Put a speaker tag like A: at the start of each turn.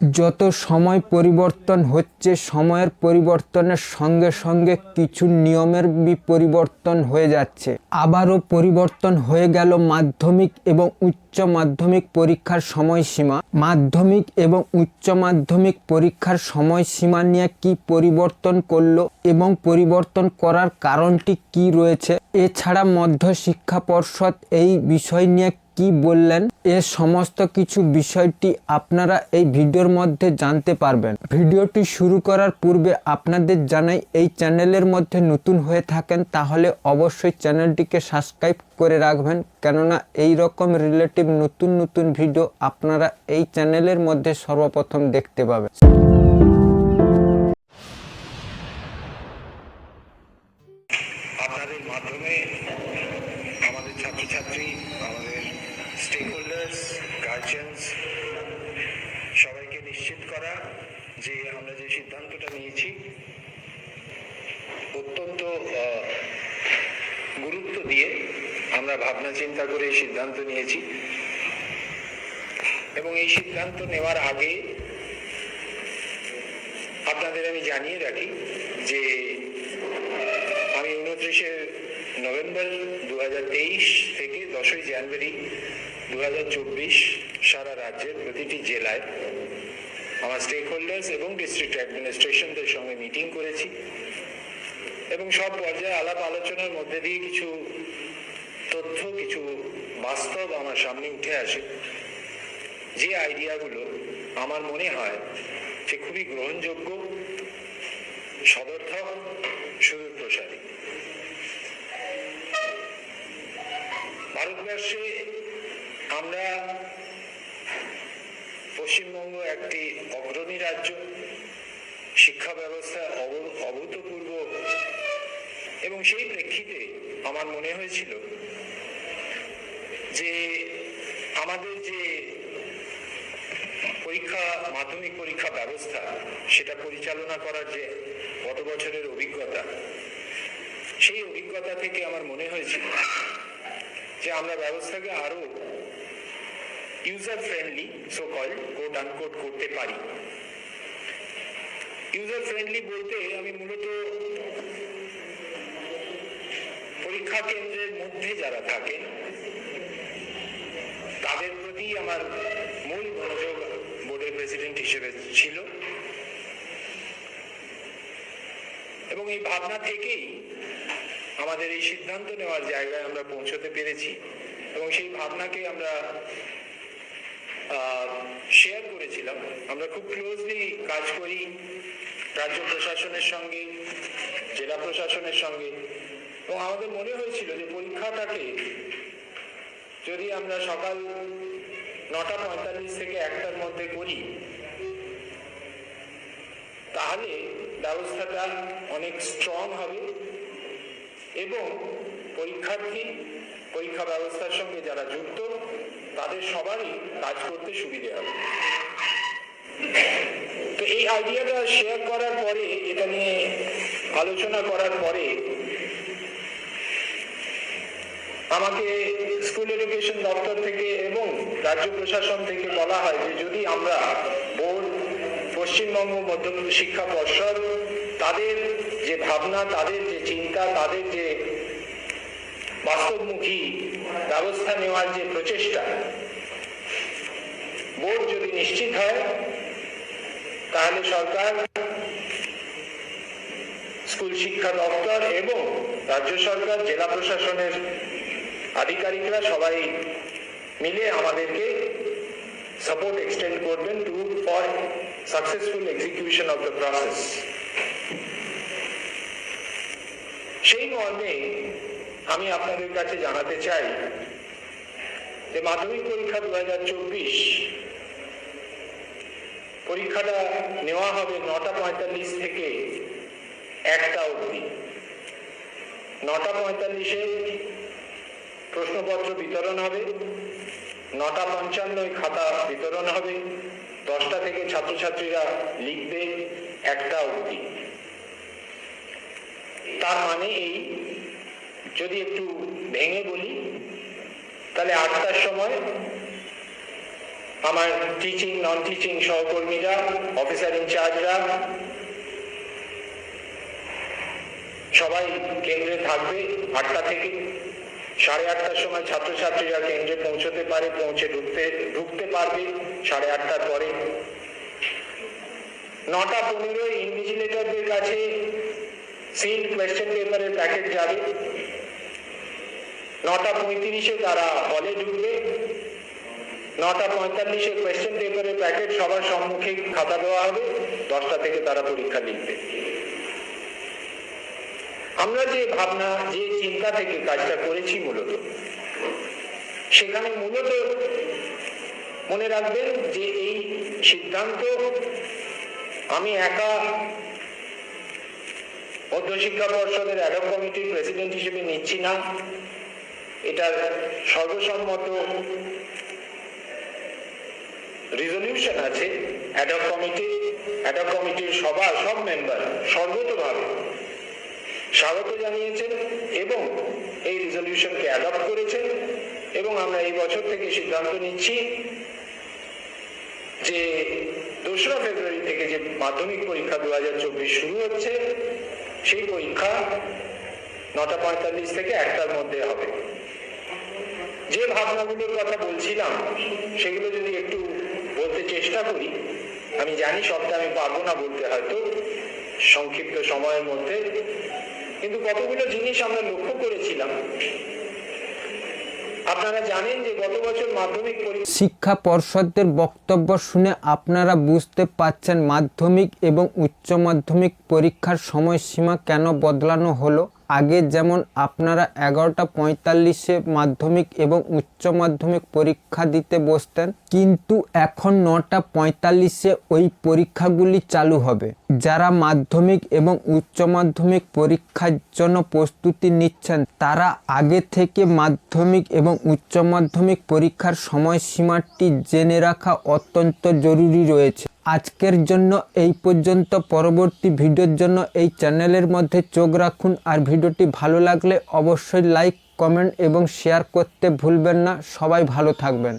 A: যত সময় পরিবর্তন হচ্ছে, সময়ের পরিবর্তনের সঙ্গে সঙ্গে কিছু নিয়মের পরিবর্তন হয়ে যাচ্ছে। আবারও পরিবর্তন হয়ে গেল মাধ্যমিক এবং উচ্চ মাধ্যমিক পরীক্ষার সময়সীমা। মাধ্যমিক এবং উচ্চ মাধ্যমিক পরীক্ষার সময়সীমা নিয়ে কি পরিবর্তন করল এবং পরিবর্তন করার কারণটি কি রয়েছে? এছাড়া মধ্য শিক্ষা পর্ষদ এই বিষয় নিয়ে কি বললেন? এ সমস্ত কিছু বিষয়টি আপনারা এই ভিডিওর মধ্যে জানতে পারবেন। ভিডিওটি শুরু করার পূর্বে আপনাদের জানাই, এই চ্যানেলের মধ্যে নতুন হয়ে থাকেন তাহলে অবশ্যই চ্যানেলটিকে সাবস্ক্রাইব করে রাখবেন। কেননা এই রকম রিলেটিভ নতুন নতুন ভিডিও আপনারা এই চ্যানেলের মধ্যে সর্বপ্রথম দেখতে পাবেন।
B: স্টেক হোল্ডার্স গার্জিয়ানস সবাইকে নিশ্চিত করা যে আমরা যে সিদ্ধান্তটা নিয়েছি, অত্যন্ত গুরুত্ব দিয়ে আমরা ভাবনা চিন্তা করে এই সিদ্ধান্ত নিয়েছি। এবং এই সিদ্ধান্ত নেওয়ার আগে আপনাদের আমি জানিয়ে রাখি যে, আমি উনত্রিশে নভেম্বর দু হাজার তেইশ থেকে দশই জানুয়ারি দু হাজার চব্বিশ সারা রাজ্যের প্রতিটি জেলায় আমার স্টেক হোল্ডার্স এবং ডিস্ট্রিক্ট অ্যাডমিনিস্ট্রেশনদের সঙ্গে মিটিং করেছি এবং সব পর্যায়ে আলাপ আলোচনার মধ্যে দিয়ে কিছু তথ্য, কিছু বাস্তব আমার সামনে উঠে আসে। যে আইডিয়াগুলো আমার মনে হয় যে খুবই গ্রহণযোগ্য, সদর্থক সুদূর প্রসারী ভারতবর্ষে আমরা পশ্চিমবঙ্গ একটি অগ্রণী রাজ্য। শিক্ষা ব্যবস্থা অভূতপূর্ব। এবং সেই প্রেক্ষিতে আমার মনে হয়েছিল যে আমাদের যে পরীক্ষা, মাধ্যমিক পরীক্ষা ব্যবস্থা, সেটা পরিচালনা করার যে গত বছরের অভিজ্ঞতা, সেই অভিজ্ঞতা থেকে আমার মনে হয়েছিল যে আমরা ব্যবস্থাকে আরও user friendly so call quote unquote করতে পারি। ইউজার ফ্রেন্ডলি বলতে আমি মূলত পরীক্ষা কেন্দ্রের মধ্যে যারা থাকে তাদের প্রতি আমার মূল মনোযোগ বোর্ডের প্রেসিডেন্ট হিসেবে ছিল। এবং এই ভাবনা থেকেই আমাদের এই সিদ্ধান্ত নেওয়ার জায়গায় আমরা পৌঁছতে পেরেছি এবং সেই ভাবনাকে আমরা শেয়ার করেছিলাম। আমরা খুব ক্লোজলি কাজ করি রাজ্য প্রশাসনের সঙ্গে, জেলা প্রশাসনের সঙ্গে। এবং আমাদের মনে হয়েছিল যে পরীক্ষাটাকে যদি আমরা সকাল নটা পঁয়তাল্লিশ থেকে একটার মধ্যে করি, তাহলে ব্যবস্থাটা অনেক স্ট্রং হবে। এবং পরীক্ষার্থী, পরীক্ষা ব্যবস্থার সঙ্গে যারা যুক্ত, তাদের সবারই কাজ করতে সুবিধে হবে। তো এই আইডিয়াটা শেয়ার করার পরে, এটা নিয়ে আলোচনা করার পরে, আমাকে স্কুল এডুকেশন দপ্তর থেকে এবং রাজ্য প্রশাসন থেকে বলা হয় যে, যদি আমরা বোর্ড পশ্চিমবঙ্গ মধ্যপ্রদেশ শিক্ষা পর্ষদ তাদের যে ভাবনা, তাদের যে চিন্তা, তাদের যে বাস্তবমুখী ব্যবস্থা নেওয়ার যে প্রচেষ্টা, বোর্ড যদি নিশ্চিত হয়, তাহলে সরকার, স্কুল শিক্ষা দপ্তর এবং রাজ্য সরকার, জেলা প্রশাসনের আধিকারিকরা সবাই মিলে আমাদেরকে সাপোর্ট এক্সটেন্ড করবেন to for successful execution of the process সেই মর্মে আমি আপনাদের কাছে জানাতে চাই যে মাধ্যমিক পরীক্ষা দু হাজার চব্বিশ, পরীক্ষাটা নেওয়া হবে নটা পঁয়তাল্লিশ থেকে একটা অবধি। নটা পঁয়তাল্লিশে প্রশ্নপত্র বিতরণ হবে, নটা পঞ্চান্নয় খাতা বিতরণ হবে, দশটা থেকে ছাত্রছাত্রীরা লিখবে একটা অবধি। তার মানে এই, যদি একটু ভেঙে বলি, তাহলে আটটার সময় আমার টিচিং নন টিচিং সহকর্মীরা অফিসার ইনচার্জরা সবাই কেন্দ্রে থাকবে আটটা থেকে। সাড়ে আটটার সময় ছাত্রছাত্রীরা কেন্দ্রে পৌঁছতে পারে, পৌঁছে ঢুকতে ঢুকতে পারবে সাড়ে আটটার পরে। নটা পনেরো ইনভিজিলেটরদের কাছে সিল্ড কোয়েশ্চেন পেপারের প্যাকেট যাবে। নটা পঁয়ত্রিশে তারা হলে ঢুকবে। নটা পঁয়তাল্লিশে কোয়েশ্চেন পেপারের প্যাকেট সবার সম্মুখে খাতা দেওয়া হবে। দশটা থেকে তারা পরীক্ষা লিখবে। আমরা যে ভাবনা, যে চিন্তা থেকে কাজটা করেছি মূলত, সেখানে মূলত মনে রাখবেন যে এই সিদ্ধান্ত আমি একা মধ্যশিক্ষা পর্ষদের অ্যাডক কমিটির প্রেসিডেন্ট হিসেবে নিচ্ছি না। এটার সর্বসম্মত রেজলিউশন আছে। Ad hoc committee ad hoc কমিটির সভা, সব মেম্বার সর্বতভাবে স্বাগত জানিয়েছেন এবং এই রেজলিউশনকে অ্যাডপ্ট করেছেন এবং আমরা এই বছর থেকে সিদ্ধান্ত নিচ্ছি যে দোসরা ফেব্রুয়ারি থেকে যে মাধ্যমিক পরীক্ষা দু হাজার চব্বিশ শুরু হচ্ছে সেই পরীক্ষা নটা পঁয়তাল্লিশ থেকে একটার মধ্যে হবে। যে ভাবনাগুলোর কথা বলছিলাম, সেগুলো যদি একটু বলতে চেষ্টা করি, আমি জানি সবটা আমি পারব না বলতে হয়তো, সংক্ষিপ্ত সময়ের মধ্যে। কিন্তু কতগুলো জিনিস আমরা লক্ষ্য করেছিলাম আপনারা জানেন যে গত বছর মাধ্যমিক
A: শিক্ষা পর্ষদের বক্তব্য শুনে আপনারা বুঝতে পাচ্ছেন মাধ্যমিক এবং উচ্চ মাধ্যমিক পরীক্ষার সময়সীমা কেন বদলানো হলো। আগে যেমন আপনারা এগারোটা পঁয়তাল্লিশে মাধ্যমিক এবং উচ্চ মাধ্যমিক পরীক্ষা দিতে বসতেন, কিন্তু এখন নটা পঁয়তাল্লিশে ওই পরীক্ষাগুলি চালু হবে। যারা মাধ্যমিক এবং উচ্চ মাধ্যমিক পরীক্ষার জন্য প্রস্তুতি নিচ্ছেন, তারা আগে থেকে মাধ্যমিক এবং উচ্চ মাধ্যমিক পরীক্ষার সময়সীমাটি জেনে রাখা অত্যন্ত জরুরি রয়েছে। আজকের জন্য এই পর্যন্ত। পরবর্তী ভিডিওর জন্য এই চ্যানেলের মধ্যে চোখ রাখুন। আর ভিডিওটি ভালো লাগলে অবশ্যই লাইক, কমেন্ট এবং শেয়ার করতে ভুলবেন না। সবাই ভালো থাকবেন।